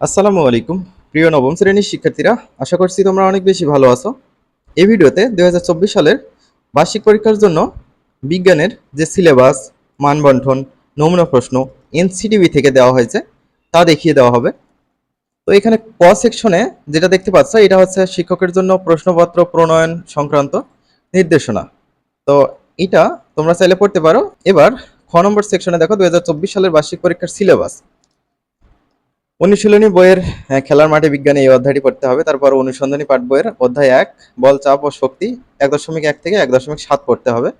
আসসালামু আলাইকুম। প্রিয় নবম শ্রেণির শিক্ষার্থীরা, আশা করছি তোমরা অনেক বেশি ভালো আছো। এই ভিডিওতে দু হাজার চব্বিশ সালের বার্ষিক পরীক্ষার জন্য বিজ্ঞানের যে সিলেবাস, মানবন্ঠন, নমুনা প্রশ্ন, এনসিটিভি থেকে দেওয়া হয়েছে, তা দেখিয়ে দেওয়া হবে। তো এখানে ক সেকশনে যেটা দেখতে পাচ্ছ, এটা হচ্ছে শিক্ষকের জন্য প্রশ্নপত্র প্রণয়ন সংক্রান্ত নির্দেশনা। তো এটা তোমরা চাইলে পড়তে পারো। এবার খ নম্বর সেকশনে দেখো দু হাজার চব্বিশ সালের বার্ষিক পরীক্ষার সিলেবাস। অনুশীলনী বইয়ের আহ, খেলার মাঠে বিজ্ঞানে এই অধ্যায়টি পড়তে হবে। তারপর অনুসন্ধানী পাঠ বইয়ের অধ্যায় এক বল চাপ ও শক্তি এক দশমিক এক থেকে এক দশমিক সাত পড়তে হবে।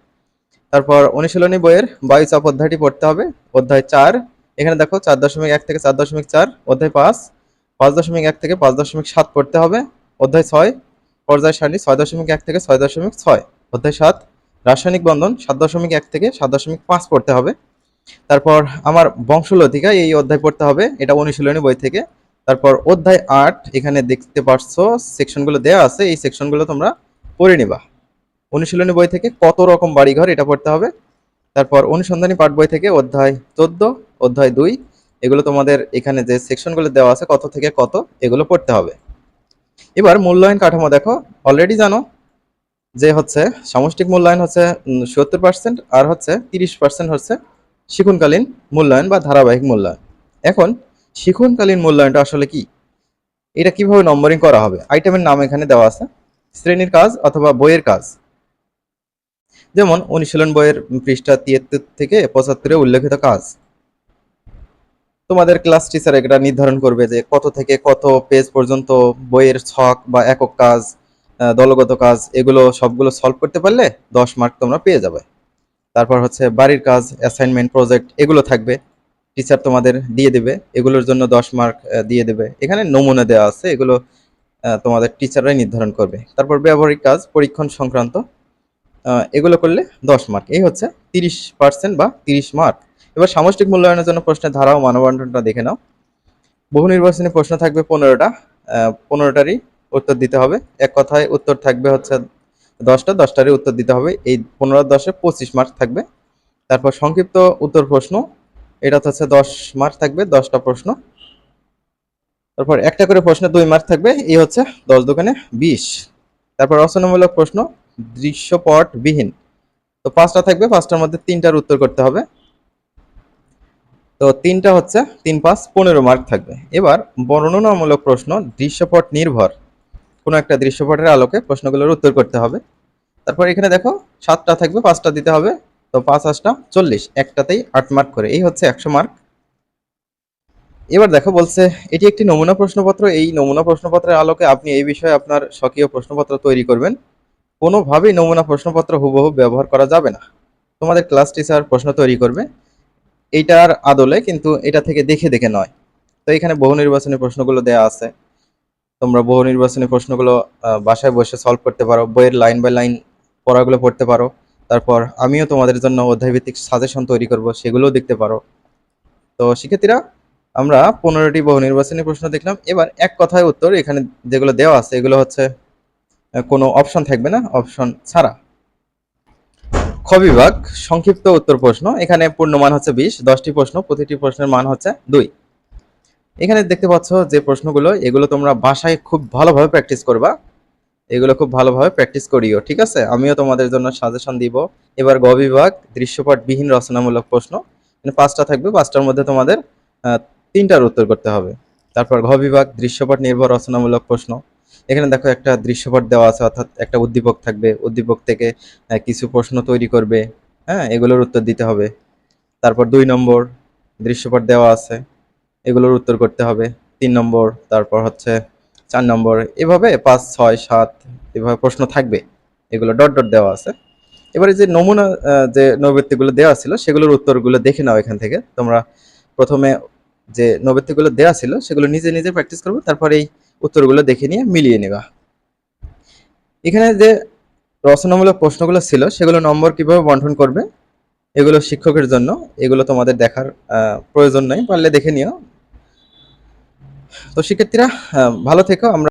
তারপর অনুশীলনী বইয়ের বায়ু চাপ অধ্যায়টি পড়তে হবে। অধ্যায় চার এখানে দেখো চার দশমিক এক থেকে চার দশমিক চার অধ্যায় পাঁচ পাঁচ দশমিক এক থেকে পাঁচ দশমিক সাত পড়তে হবে। অধ্যায় ছয় পর্যায় সারণী ছয় দশমিক এক থেকে ছয় দশমিক ছয়। অধ্যায় সাত রাসায়নিক বন্ধন সাত দশমিক এক থেকে সাত দশমিক পাঁচ পড়তে হবে। তারপর আমার বংশলতিকা এই অধ্যায় পড়তে হবে, এটা অনুশীলনী বই থেকে। তারপর অধ্যায় আট, এখানে দেখতে পারছ, সেকশনগুলো দেওয়া আছে, এই সেকশনগুলো তোমরা পড়ে নিবা। অনুশীলনী বই থেকে কত রকম বাড়িঘর এটা পড়তে হবে। তারপর অনুসন্ধানী পাঠ বই থেকে অধ্যায় চোদ্দ, অধ্যায় দুই, এগুলো তোমাদের এখানে যে সেকশনগুলো দেওয়া আছে, কত থেকে কত, এগুলো পড়তে হবে। এবার মূল্যায়ন কাঠামো দেখো অলরেডি জানো যে হচ্ছে সামষ্টিক মূল্যায়ন হচ্ছে সত্তর পার্সেন্ট আর হচ্ছে তিরিশ পার্সেন্ট হচ্ছে শিক্ষণকালীন মূল্যায়ন বা ধারাবাহিক মূল্যায়ন। এখন শিক্ষণকালীন মূল্যায়নটা আসলে কি? এটা কীভাবে নম্বরিং করা হবে? আইটেমের নাম এখানে দেওয়া আছে। শ্রেণির কাজ অথবা বইয়ের কাজ। যেমন, অনুশীলন বইয়ের পৃষ্ঠা তিয়াত্তর থেকে পঁচাত্তরে উল্লেখিত কাজ। তোমাদের ক্লাস টিচার এটা নির্ধারণ করবে যে কত থেকে কত পেজ পর্যন্ত বইয়ের ছক বা একক কাজ দলগত কাজ, এগুলো সবগুলো সলভ করতে পারলে দশ মার্ক তোমরা পেয়ে যাবে। তারপর হচ্ছে বাড়ির কাজ অ্যাসাইনমেন্ট প্রজেক্ট এগুলো থাকবে। টিচার তোমাদের দিয়ে দেবে, এগুলোর জন্য দশ মার্ক দিয়ে দেবে। এখানে নমুনা দেওয়া আছে, এগুলো তোমাদের টিচাররাই নির্ধারণ করবে। তারপর ব্যবহারিক কাজ, পরীক্ষণ সংক্রান্ত এগুলো করলে দশ মার্ক এই হচ্ছে তিরিশ পার্সেন্ট বা তিরিশ মার্ক এবার সামষ্টিক মূল্যায়নের জন্য প্রশ্নের ধারা ও মানবন্টনটা দেখে নাও। বহু নির্বাচনী প্রশ্ন থাকবে পনেরোটা পনেরোটারই উত্তর দিতে হবে। এক কথায় উত্তর থাকবে হচ্ছে দশটা, দশটারই উত্তর দিতে হবে। এই পনেরো, দশে পঁচিশ মার্ক থাকবে। তারপর সংক্ষিপ্ত উত্তর প্রশ্ন। এটা হচ্ছে দশ মার্ক থাকবে, দশটা প্রশ্ন। তারপর একটা করে প্রশ্নে দুই মার্ক থাকবে। এই হচ্ছে দশ দোকানে বিশ তারপর রচনামূলক প্রশ্ন দৃশ্যপট বিহীন তো পাঁচটা থাকবে, পাঁচটার মধ্যে তিনটার উত্তর করতে হবে। তো তিনটা হচ্ছে তিন পাঁচ, পনেরো মার্ক থাকবে। এবার বর্ণনামূলক প্রশ্ন, দৃশ্যপট নির্ভর। কোনো একটা দৃশ্যপটের আলোকে প্রশ্নগুলোর উত্তর করতে হবে। তারপর এখানে দেখো, সাতটা থাকবে, পাঁচটা দিতে হবে। তো পাঁচ আটটা চল্লিশ। একটাতেই আট মার্ক করে। এই হচ্ছে একশো মার্ক এবার দেখো বলছে, এটি একটি নমুনা প্রশ্নপত্র। এই নমুনা প্রশ্নপত্রের আলোকে আপনি এই বিষয়ে আপনার স্বকীয় প্রশ্নপত্র তৈরি করবেন। কোনোভাবেই নমুনা প্রশ্নপত্র হুবহু ব্যবহার করা যাবে না। তোমাদের ক্লাস টিচার প্রশ্ন তৈরি করবে। এইটার আদলে কিন্তু এটা থেকে দেখে দেখে নয়। তো এখানে বহু নির্বাচনী প্রশ্নগুলো দেয়া আছে। তোমরা বহু নির্বাচনী প্রশ্নগুলো বাসায় বসে সলভ করতে পারো, বইয়ের লাইন বাই লাইন পড়াগুলো পড়তে পারো। তারপর আমিও তোমাদের জন্য অধ্যায়ভিত্তিক সাজেশন তৈরি করব, সেগুলোও দেখতে পারো। তো শিক্ষার্থীরা, আমরা পনেরোটি বহু নির্বাচনী প্রশ্ন দেখলাম। এবার এক কথায় উত্তর এখানে যেগুলো দেওয়া আছে, এগুলো হচ্ছে কোনো অপশন থাকবে না অপশন ছাড়া। খ বিভাগ, সংক্ষিপ্ত উত্তর প্রশ্ন। এখানে পূর্ণ মান হচ্ছে বিশ, দশটি প্রশ্ন, প্রতিটি প্রশ্নের মান হচ্ছে দুই। এখানে দেখতে পাচ্ছ যে প্রশ্নগুলো, এগুলো তোমরা বাসায় খুব ভালোভাবে প্র্যাকটিস করবা। এগুলো খুব ভালোভাবে প্র্যাকটিস করিও, ঠিক আছে? আমিও তোমাদের জন্য সাজেশন দিব। এবার গ বিভাগ দৃশ্যপট বিহীন রচনামূলক প্রশ্ন। এখানে পাঁচটা থাকবে, পাঁচটার মধ্যে তোমাদের তিনটার উত্তর করতে হবে। তারপর ঘ বিভাগ, দৃশ্যপট নির্ভর রচনামূলক প্রশ্ন। এখানে দেখো একটা দৃশ্যপট দেওয়া আছে, অর্থাৎ একটা উদ্দীপক থাকবে। উদ্দীপক থেকে কিছু প্রশ্ন তৈরি করবে। হ্যাঁ এগুলোর উত্তর দিতে হবে। তারপর দুই নম্বর দৃশ্যপট দেওয়া আছে। এগুলোর উত্তর করতে হবে। তিন নম্বর, তারপর হচ্ছে চার নম্বর, এভাবে পাঁচ, ছয়, সাত, এভাবে প্রশ্ন থাকবে। এগুলো ডট ডট দেওয়া আছে। এবারে যে নমুনা যে নৈবৃত্তিগুলো দেওয়া ছিল, সেগুলোর উত্তরগুলো দেখে নাও এখান থেকে। তোমরা প্রথমে যে নৈবৃত্তিগুলো দেওয়া ছিল, সেগুলো নিজে নিজে প্র্যাকটিস করবে, তারপর এই উত্তরগুলো দেখে নিয়ে মিলিয়ে নেবা। এখানে যে রচনামূলক প্রশ্নগুলো ছিল, সেগুলো নম্বর কীভাবে বন্টন করবে, এগুলো শিক্ষকের জন্য, এগুলো তোমাদের দেখার প্রয়োজন নেই, পারলে দেখে নিও। তো শিক্ষার্থীরা ভালো থেকো আমরা